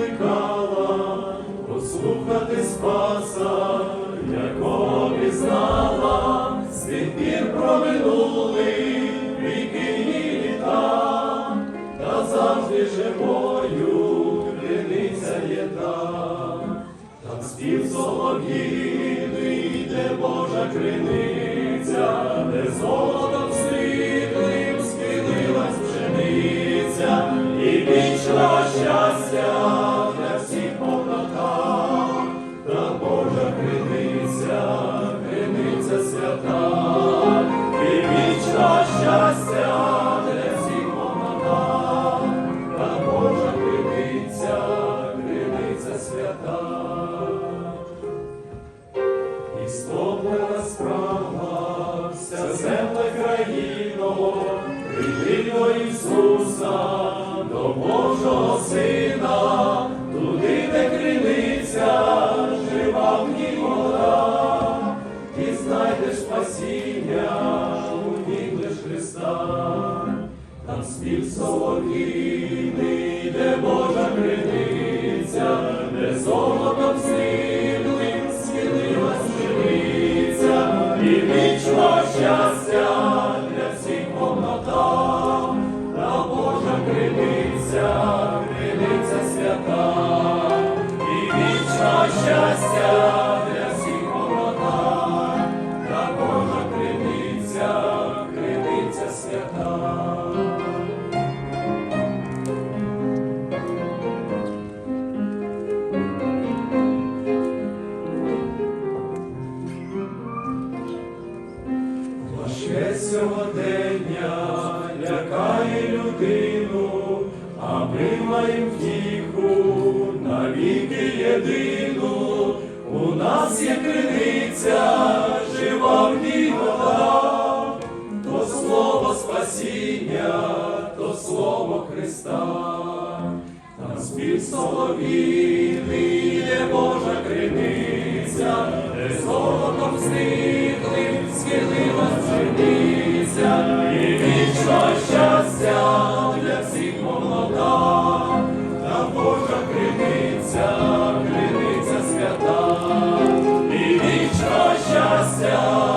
покликала, послухати Спаса, якого пізнала, світ пір проминули віки і літа, та завжди живою криниця є та, там спів солов'їни йде Божа криниця, де золотом там спів солов'їний, де Божа криниця, де золотом сріблим свята, і вічного щастя сьогодення лякає людину, а ми маємо на віки єдину, у нас є криниця, жива в ній вода, то слово спасіння, то слово Христа, там спів соловійний є Божа криниця, де слово graça.